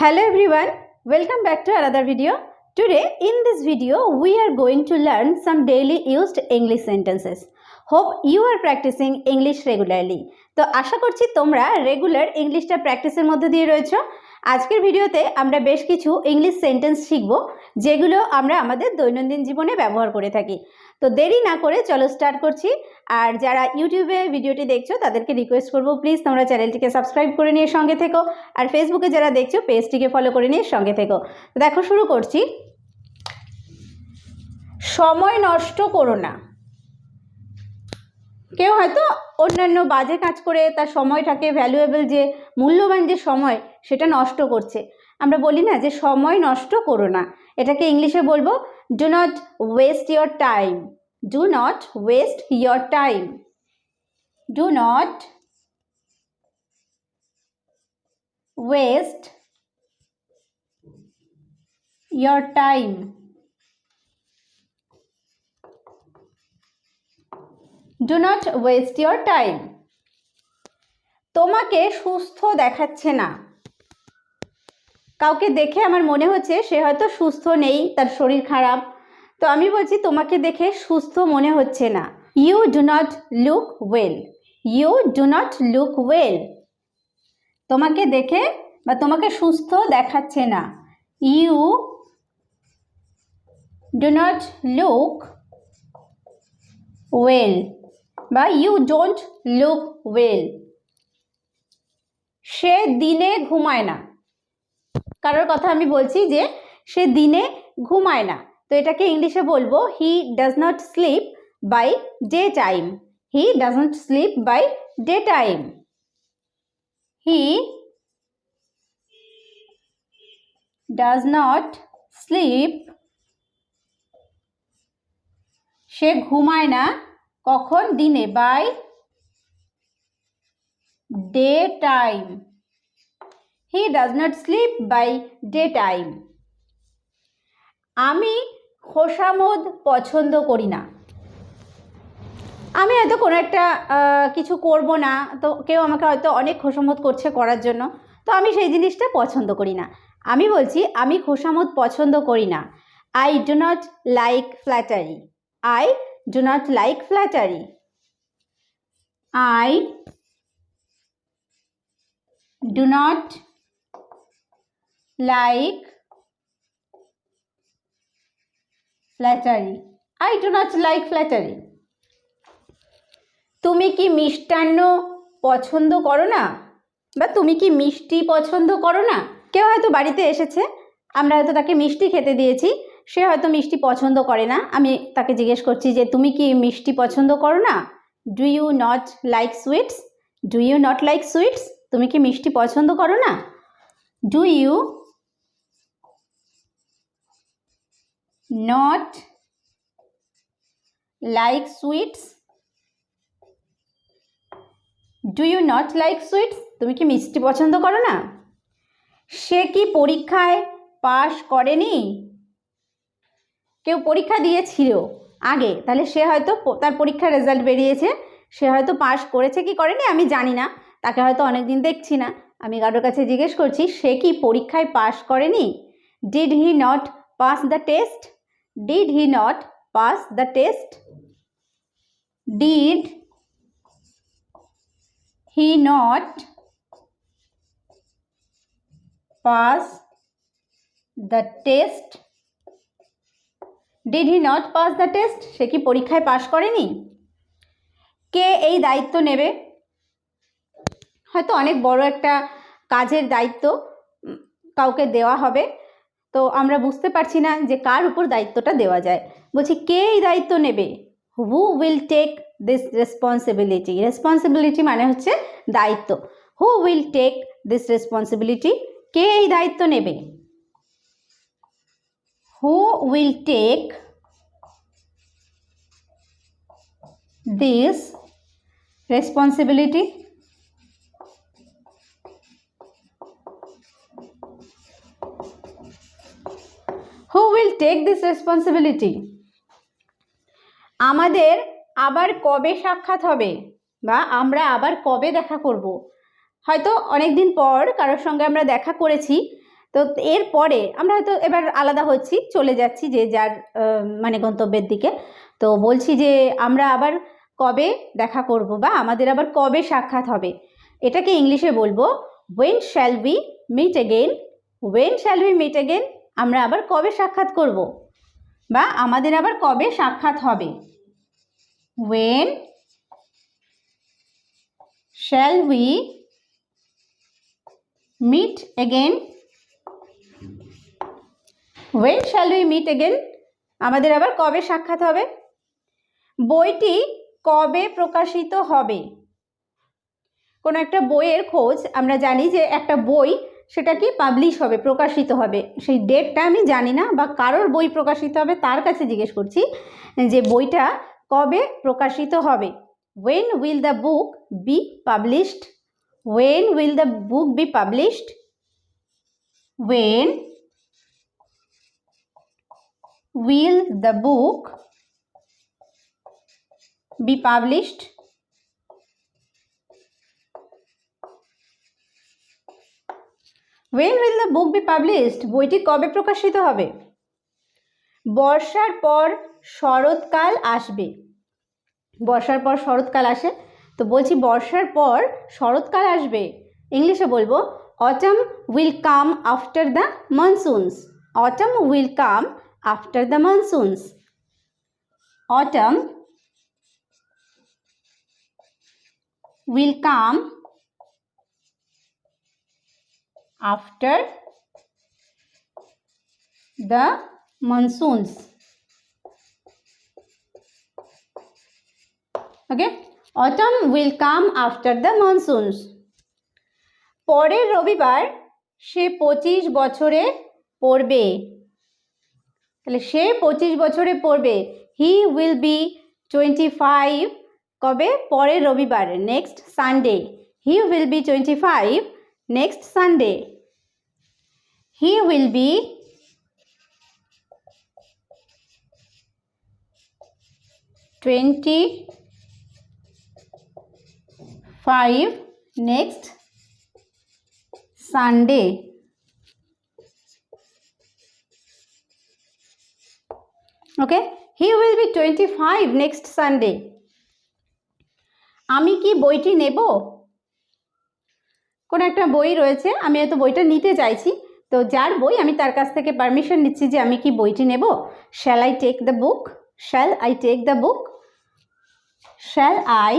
Hello everyone, welcome back to another video. Today in this video we are going to learn some daily used English sentences. Hope you are practicing English regularly. তো আশা করছি তোমরা regular ইংলিশটা প্র্যাকটিসের মধ্যে দিয়ে রয়েছো আজকের ভিডিওতে আমরা বেশ কিছু ইংলিশ সেন্টেন্স শিখব, যেগুলো আমরা আমাদের দৈনন্দিন জীবনে ব্যবহার করে থাকি। তো দেরি না করে চলো স্টার্ট করছি। আর যারা ইউটিউবে ভিডিওটি দেখছ, তাদেরকে রিকোয়েস্ট করব প্লিজ তোমরা চ্যানেলটিকে সাবস্ক্রাইব করে নিয়ে সঙ্গে থেকো। আর ফেসবুকে যারা দেখছ পেজটিকে ফলো করে নিয়ে সঙ্গে থেকো। দেখো, শুরু করছি। সময় নষ্ট করো না। কেউ হয়তো অন্যান্য বাজে কাজ করে তার সময়টাকে ভ্যালুয়েবল যে মূল্যবান যে সময়, সেটা নষ্ট করছে। আমরা বলি না যে সময় নষ্ট করো না। এটাকে ইংলিশে বলব do not waste your time do not waste your time do not waste your time do not waste your time তোমাকে সুস্থ দেখাচ্ছে না। কাউকে দেখে আমার মনে হচ্ছে সে হয়তো সুস্থ নেই, তার শরীর খারাপ। তো আমি বলছি, তোমাকে দেখে সুস্থ মনে হচ্ছে না। You do not look well you do not look well তোমাকে দেখে বা তোমাকে সুস্থ দেখাচ্ছে না। You do not look well বা ইউ ডোন্ট লুক ওয়েল সে দিনে ঘুমায় না। কারোর কথা আমি বলছি যে সে দিনে ঘুমায় না। তো এটাকে ইংলিশে বলব he does not sleep by day time he does not sleep by day time he does not sleep সে ঘুমায় না কখন দিনে? By day time he does not sleep by day time আমি খোসামদ পছন্দ করি না। আমি হয়তো কোনো একটা কিছু করব না, তো কেউ আমাকে হয়তো অনেক খোসামত করছে করার জন্য, তো আমি সেই জিনিসটা পছন্দ করি না। আমি বলছি, আমি খোসামোদ পছন্দ করি না। I do not like flattery I do not like flattery I do not like flattery. I do not like flattery. তুমি কি মিষ্টান্ন পছন্দ করো না? বা তুমি কি মিষ্টি পছন্দ করো না? কেউ হয়তো বাড়িতে এসেছে। আমরা হয়তো তাকে মিষ্টি খেতে দিয়েছি। সে হয়তো মিষ্টি পছন্দ করে না। আমি তাকে জিজ্ঞেস করছি যে, তুমি কি মিষ্টি পছন্দ করো না? Do you not like sweets do you not like sweets তুমি কি মিষ্টি পছন্দ করো না? Do you not like sweets do you not like sweets তুমি কি মিষ্টি পছন্দ করো না? সে কি পরীক্ষায় পাশ করেনি? কেউ পরীক্ষা দিয়েছিল আগে, তাহলে সে হয়তো তার পরীক্ষার রেজাল্ট বেরিয়েছে, সে হয়তো পাশ করেছে কি করেনি আমি জানি না, তাকে হয়তো অনেক দিন দেখছি না। আমি কারোর কাছে জিজ্ঞেস করছি, সে কি পরীক্ষায় পাশ করেনি? Did he not pass the test did he not pass the test did he not pass the test did he not pass the test সে কি পরীক্ষায় পাশ করেনি? কে এই দায়িত্ব নেবে? হয়তো অনেক বড় একটা কাজের দায়িত্ব কাউকে দেওয়া হবে। তো আমরা বুঝতে পারছি না যে কার উপর দায়িত্বটা দেওয়া যায়। বলছি, কে এই দায়িত্ব নেবে? Who will take this responsibility responsibility মানে হচ্ছে দায়িত্ব। Who will take this responsibility কে এই দায়িত্ব নেবে? Who will take this responsibility who will take this responsibility আমাদের আবার কবে সাক্ষাৎ হবে? বা আমরা আবার কবে দেখা করব? হয়তো অনেক দিন পর কারোর সঙ্গে আমরা দেখা করেছি। তো এরপরে আমরা হয়তো এবার আলাদা হচ্ছি, চলে যাচ্ছি যে যার মানে গন্তব্যের দিকে। তো বলছি যে আমরা আবার কবে দেখা করব বা আমাদের আবার কবে সাক্ষাৎ হবে? এটাকে ইংলিশে বলব when shall we meet again when shall we meet again আমরা আবার কবে সাক্ষাৎ করব? বা আমাদের আবার কবে সাক্ষাৎ হবে? When shall we meet again when shall we meet again আমাদের আবার কবে সাক্ষাৎ হবে? বইটি কবে প্রকাশিত হবে? কোনো একটা বইয়ের খোঁজ আমরা জানি যে একটা বই সেটা কি পাবলিশ হবে, প্রকাশিত হবে। সেই ডেটটা আমি জানি না বা কারোর বই প্রকাশিত হবে তার কাছে জিজ্ঞেস করছি যে বইটা কবে প্রকাশিত হবে? When will the book be published when will the book be published when will the book be published. When will the book be published? বইটি কবে প্রকাশিত হবে? বর্ষার পর শরৎকাল আসবে। বর্ষার পর শরৎকাল আসে। তো বলছি বর্ষার পর শরৎকাল আসবে। ইংলিশে বলব autumn will come after the monsoons autumn will come after the monsoons. Autumn will come after the monsoons. Okay, autumn will come after the monsoons. পরের রবিবার সে পঁচিশ বছরে পড়বে তাহলে সে পঁচিশ বছরে পড়বে he will be twenty five কবে? পরের রবিবার next Sunday he will be twenty five next Sunday he will be twenty five next Sunday okay he will be twenty five next Sunday আমি কি বইটি নেব? কোনো একটা বই রয়েছে, আমি হয়তো বইটা নিতে চাইছি। তো যার বই আমি তার কাছ থেকে পারমিশন নিচ্ছি যে আমি কি বইটি নেব? Shall I take the book shall I take the book shall I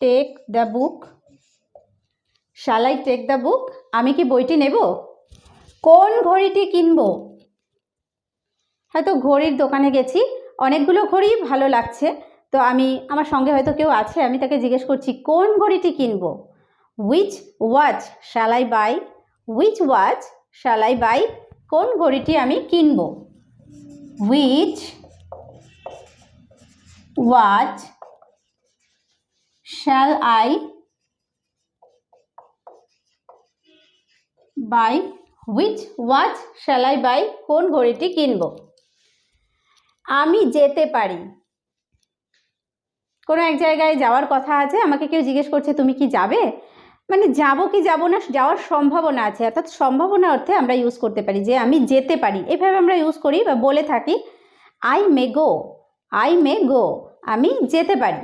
take the book shall I take the book আমি কি বইটি নেব? কোন ঘড়িটি কিনবো? হয়তো ঘড়ির দোকানে গেছি, অনেকগুলো ঘড়ি ভালো লাগছে। তো আমি, আমার সঙ্গে হয়তো কেউ আছে, আমি তাকে জিজ্ঞেস করছি, কোন ঘড়িটি কিনব? Which watch shall I buy which watch shall I buy কোন ঘড়িটি আমি কিনবো? Which watch shall I buy which watch shall I buy কোন ঘড়িটি কিনব? আমি যেতে পারি। কোনো এক জায়গায় যাওয়ার কথা আছে, আমাকে কেউ জিজ্ঞেস করছে, তুমি কি যাবে? মানে যাব কি যাব না, যাওয়ার সম্ভাবনা আছে। অর্থাৎ সম্ভাবনা অর্থে আমরা ইউজ করতে পারি যে আমি যেতে পারি। এভাবে আমরা ইউজ করি বা বলে থাকি I may go I may গো আমি যেতে পারি।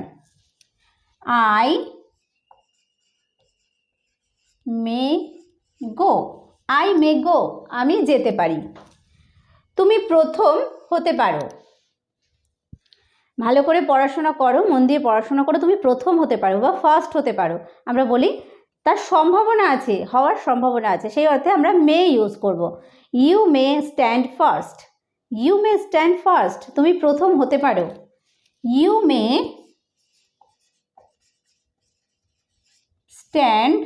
I may go I may গো আমি যেতে পারি। তুমি প্রথম হতে পারো। ভালো করে পড়াশোনা করো, মন দিয়ে পড়াশোনা করো, তুমি প্রথম হতে পারো বা ফার্স্ট হতে পারো। আমরা বলি, তার সম্ভাবনা আছে, হওয়ার সম্ভাবনা আছে, সেই অর্থে আমরা মে ইউজ করব। You may stand first you may stand first তুমি প্রথম হতে পারো। You may stand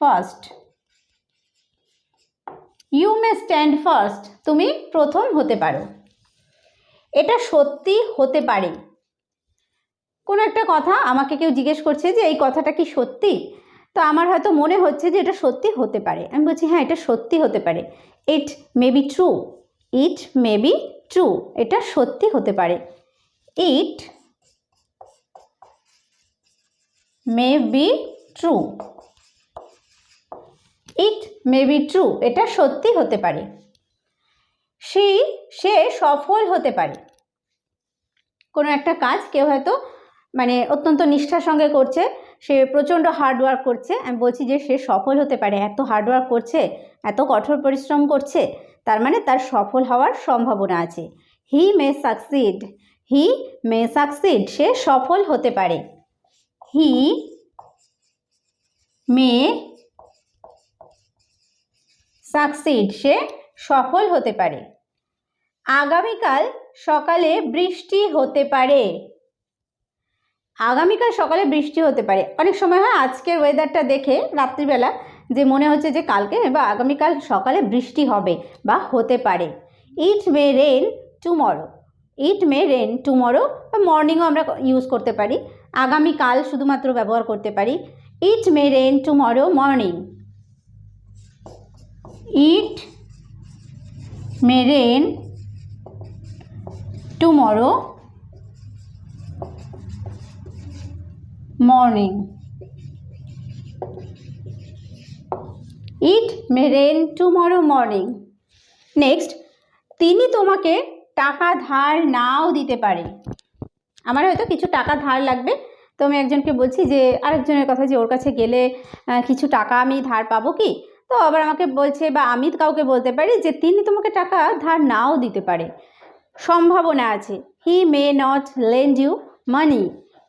first you may stand first তুমি প্রথম হতে পারো। এটা সত্যি হতে পারে। কোনো একটা কথা আমাকে কেউ জিজ্ঞেস করছে যে, এই কথাটা কি সত্যি? তো আমার হয়তো মনে হচ্ছে যে, এটা সত্যি হতে পারে। আমি বলছি হ্যাঁ এটা সত্যি হতে পারে। It may be true it may be true এটা সত্যি হতে পারে। It may be true it may be true এটা সত্যি হতে পারে। সে সে সফল হতে পারে। কোনো একটা কাজ কেউ হয়তো মানে অত্যন্ত নিষ্ঠার সঙ্গে করছে, সে প্রচণ্ড হার্ডওয়ার্ক করছে, আমি বলছি যে সে সফল হতে পারে, এত হার্ডওয়ার্ক করছে, এত কঠোর পরিশ্রম করছে, তার মানে তার সফল হওয়ার সম্ভাবনা আছে। He May succeed he May succeed সে সফল হতে পারে। হি মে সাকসিড সে সফল হতে পারে। আগামীকাল সকালে বৃষ্টি হতে পারে। আগামীকাল সকালে বৃষ্টি হতে পারে। অনেক সময় হয় আজকের ওয়েদারটা দেখে রাত্রিবেলা যে মনে হচ্ছে যে কালকে বা আগামীকাল সকালে বৃষ্টি হবে বা হতে পারে। It may rain tomorrow it may rain tomorrow বা মর্নিংও আমরা ইউজ করতে পারি। আগামীকাল শুধুমাত্র ব্যবহার করতে পারি। It may rain tomorrow morning it may rain tomorrow morning. It may rain tomorrow morning. Next, তিনি তোমাকে টাকা ধার নাও দিতে পারে। আমার হয়তো কিছু টাকা ধার লাগবে। তো আমি একজনকে বলছি যে, আরেকজনের কথা যে ওর কাছে গেলে কিছু টাকা আমি ধার পাবো কি? তো আবার আমাকে বলছে বা আমি কাউকে বলতে পারি যে, তিনি তোমাকে টাকা ধার নাও দিতে পারে। সম্ভাবনা আছে। He may not lend you money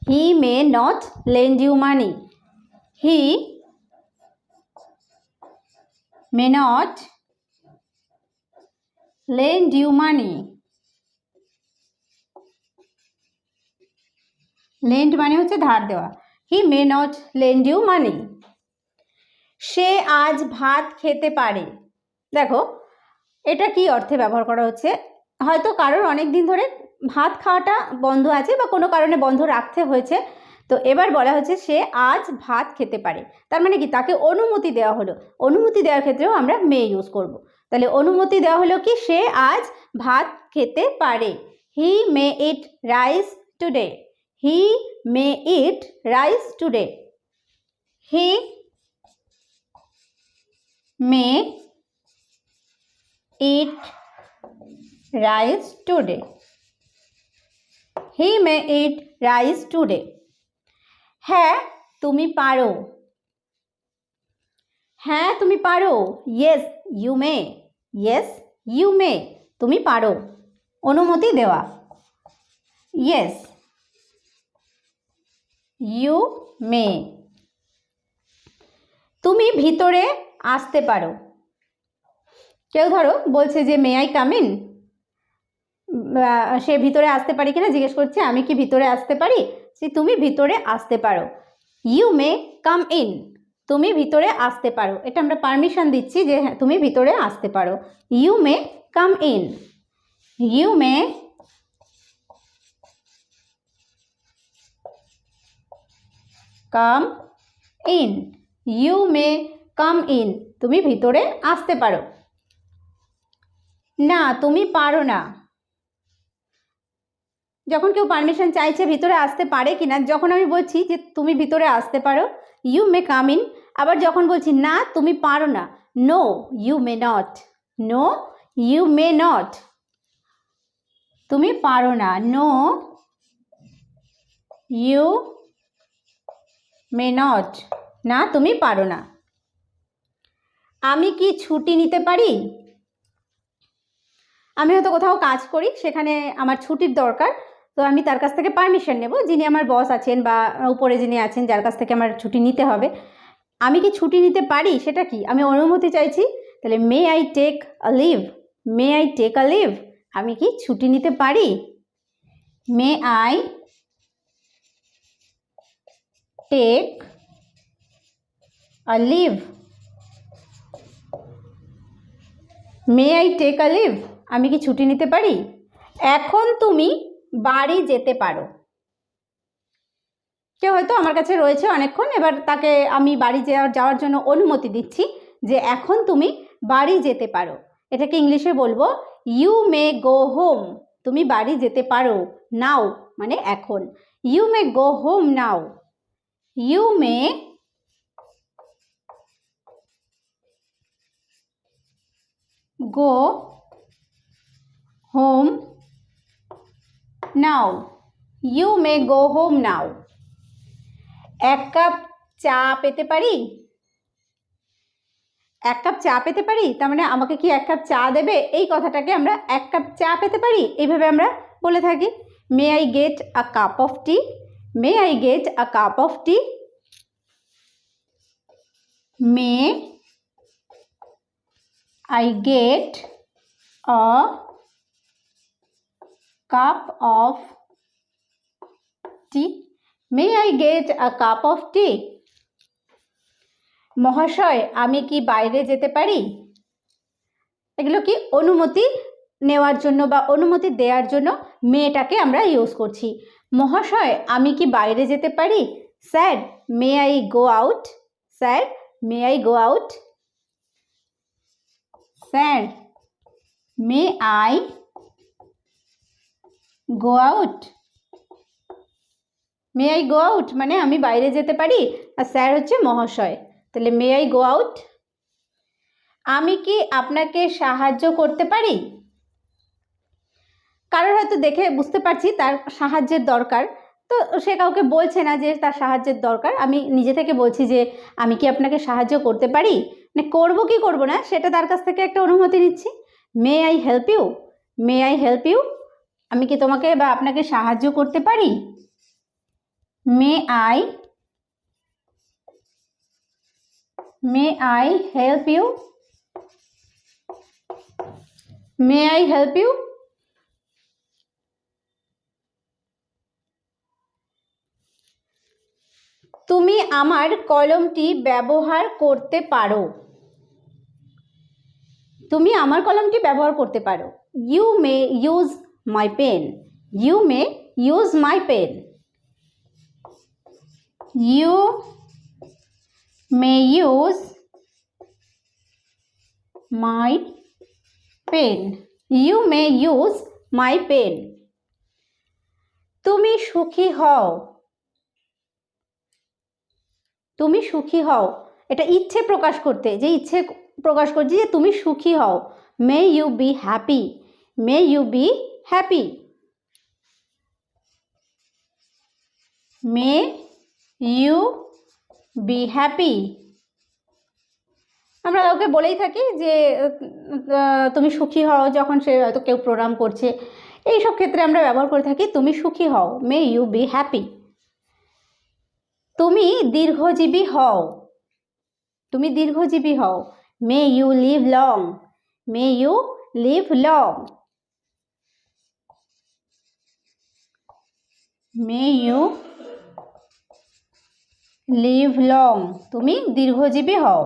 he may not lend you money he may not lend you money lend মানে হচ্ছে ধার দেওয়া। He may not lend you money সে আজ ভাত খেতে পারে। দেখো, এটা কি অর্থে ব্যবহার করা হচ্ছে? হয়তো কারোর অনেক দিন ধরে ভাত খাওয়াটা বন্ধ আছে বা কোনো কারণে বন্ধ রাখতে হয়েছে। তো এবার বলা হচ্ছে সে আজ ভাত খেতে পারে। তার মানে কি? তাকে অনুমতি দেওয়া হলো। অনুমতি দেওয়ার ক্ষেত্রেও আমরা মে ইউজ করব। তাহলে অনুমতি দেওয়া হলো কি? সে আজ ভাত খেতে পারে। He may eat rice today he may eat rice today he may eat rice today he may eat rice today হ্যাঁ তুমি পারো। হ্যাঁ তুমি পারো। Yes you may yes you may তুমি পারো। অনুমতি দেওয়া। ইয়েস ইউ মে তুমি ভিতরে আসতে পারো। কেউ ধরো, বলছে যে মে আই কামিন সে ভিতরে আসতে পারি কিনা জিজ্ঞেস করছে, আমি কি ভিতরে আসতে পারি? সে, তুমি ভিতরে আসতে পারো। ইউ মে কাম ইন তুমি ভিতরে আসতে পারো। এটা আমরা পারমিশন দিচ্ছি যে হ্যাঁ তুমি ভিতরে আসতে পারো। You may come in you may come in you may come in তুমি ভিতরে আসতে পারো। না, তুমি পারো না। যখন কেউ পারমিশন চাইছে ভিতরে আসতে পারে কিনা, যখন আমি বলছি যে তুমি ভিতরে আসতে পারো ইউ মে কাম ইন আবার যখন বলছি না, তুমি পারো না no you may not no you may not তুমি পারো না নো ইউ মে নট না, তুমি পারো না। আমি কি ছুটি নিতে পারি? আমি হয়তো কোথাও কাজ করি, সেখানে আমার ছুটির দরকার তো আমি তার কাছ থেকে পারমিশন নেব। যিনি আমার বস আছেন বা উপরে যিনি আছেন, যার কাছ থেকে আমার ছুটি নিতে হবে। আমি কি ছুটি নিতে পারি? সেটা কি? আমি অনুমতি চাইছি, তাহলে may I take a leave may I take a leave আমি কি ছুটি নিতে পারি? May I take a leave may I take a leave আমি কি ছুটি নিতে পারি? এখন তুমি বাড়ি যেতে পারো। কেউ হয়তো আমার কাছে রয়েছে অনেকক্ষণ, এবার তাকে আমি বাড়ি যাওয়ার যাওয়ার জন্য অনুমতি দিচ্ছি যে এখন তুমি বাড়ি যেতে পারো। এটাকে ইংলিশে বলব ইউ মে গো হোম তুমি বাড়ি যেতে পারো নাও মানে এখন। You may go home now you may go home now you may go home now এক কাপ চা পেতে পারি? এক কাপ চা পেতে পারি? তার মানে আমাকে কি এক কাপ চা দেবে? এই কথাটাকে আমরা এক কাপ চা পেতে পারি? এইভাবে আমরা বলে থাকি। May I get a cup of tea may I get a cup of tea may I get a cup of tea may I get a cup of tea মহাশয়, আমি কি বাইরে যেতে পারি? এগুলো কি অনুমতি নেওয়ার জন্য বা অনুমতি দেওয়ার জন্য মেয়েটাকে আমরা ইউজ করছি? মহাশয়, আমি কি বাইরে যেতে পারি? Sir may I go out sir may I go out sir may I go out may I go out মানে আমি বাইরে যেতে পারি? আর স্যার হচ্ছে মহাশয়। তাহলে মে আই গো আউট আমি কি আপনাকে সাহায্য করতে পারি? কারোর হয়তো দেখে বুঝতে পারছি তার সাহায্যের দরকার। তো সে কাউকে বলছে না যে তার সাহায্যের দরকার। আমি নিজে থেকে বলছি যে আমি কি আপনাকে সাহায্য করতে পারি? মানে করব কি করব না? সেটা তার কাছ থেকে একটা অনুমতি নিচ্ছি। May I help you may I help you আমি কি তোমাকে বা আপনাকে সাহায্য করতে পারি? May I may I help you may I help you তুমি আমার কলমটি ব্যবহার করতে পারো। তুমি আমার কলমটি ব্যবহার করতে পারো। You may use my pen you may use my pen you may use my pen you may use my pen তুমি সুখী হও। তুমি সুখী হও। এটা ইচ্ছে প্রকাশ করতে। যে ইচ্ছে প্রকাশ করছি যে তুমি সুখী হও। May you be happy may you be happy may you be happy আমরা ওকে বলেই থাকি যে তুমি সুখী হও যখন সে হয়তো কেউ প্রণাম করছে। এই সব ক্ষেত্রে আমরা ব্যবহার করে থাকি, তুমি সুখী হও মে ইউ বি হ্যাপি তুমি দীর্ঘজীবী হও। তুমি দীর্ঘজীবী হও। May you live long may you live long may you live long তুমি দীর্ঘজীবী হও।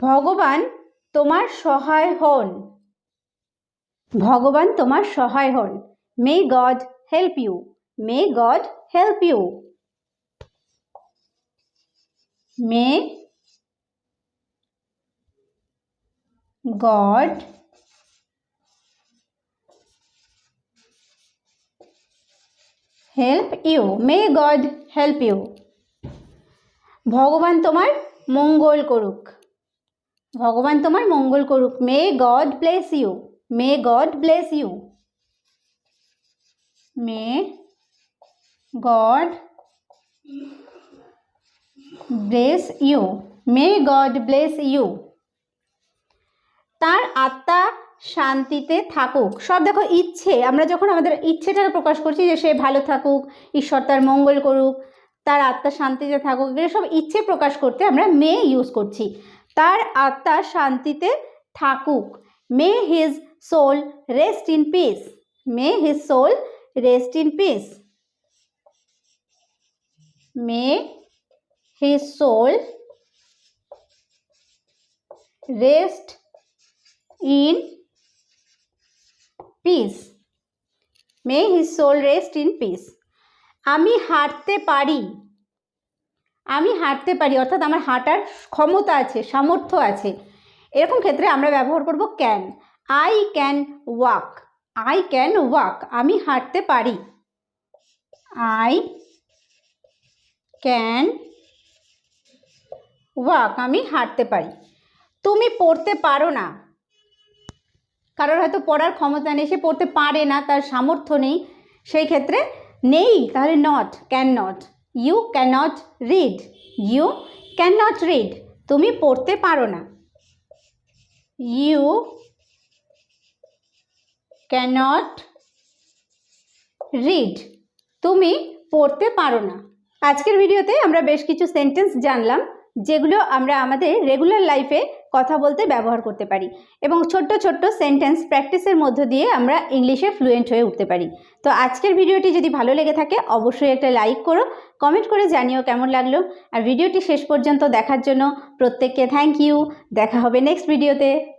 ভগবান তোমার সহায় হন। ভগবান তোমার সহায় হন। May God help you may God help you may God help you may God help you ভগবান তোমার মঙ্গল করুক। ভগবান তোমার মঙ্গল করুক। May God bless you may God bless you may God bless you may God bless you তার আত্মা শান্তিতে থাকুক। সব দেখো ইচ্ছে, আমরা যখন আমাদের ইচ্ছেটা প্রকাশ করছি যে সে ভালো থাকুক, ঈশ্বর তার মঙ্গল করুক, তার আত্মা শান্তিতে থাকুক, এগুলো সব ইচ্ছে প্রকাশ করতে আমরা মে ইউজ করছি। তার আত্মা শান্তিতে থাকুক। May his soul rest in peace may his soul rest in peace may his soul rest in peace. May his soul rest in peace. আমি হাঁটতে পারি। আমি হাঁটতে পারি, অর্থাৎ আমার হাঁটার ক্ষমতা আছে, সামর্থ্য আছে। এরকম ক্ষেত্রে আমরা ব্যবহার করব can I can walk I can walk আমি হাঁটতে পারি। আই ক্যান ওয়াক আমি হাঁটতে পারি। তুমি পড়তে পারো না। কারোর হয়তো পড়ার ক্ষমতা নেই, সে পড়তে পারে না, তার সামর্থ্য নেই, সেই ক্ষেত্রে নেই, তাহলে not can not you can not read you can not read তুমি পড়তে পারো না। ইউ ক্যানট রিড তুমি পড়তে পারো না। আজকের ভিডিওতে আমরা বেশ কিছু সেন্টেন্স জানলাম, যেগুলো আমরা আমাদের রেগুলার লাইফে কথা বলতে ব্যবহার করতে পারি এবং ছোট্ট ছোট্ট সেন্টেন্স প্র্যাকটিসের মধ্য দিয়ে আমরা ইংলিশে ফ্লুয়েন্ট হয়ে উঠতে পারি। তো আজকের ভিডিওটি যদি ভালো লেগে থাকে, অবশ্যই একটা লাইক করো কমেন্ট করে জানিও কেমন লাগল। আর ভিডিওটি শেষ পর্যন্ত দেখার জন্য প্রত্যেককে থ্যাংক ইউ দেখা হবে নেক্সট ভিডিওতে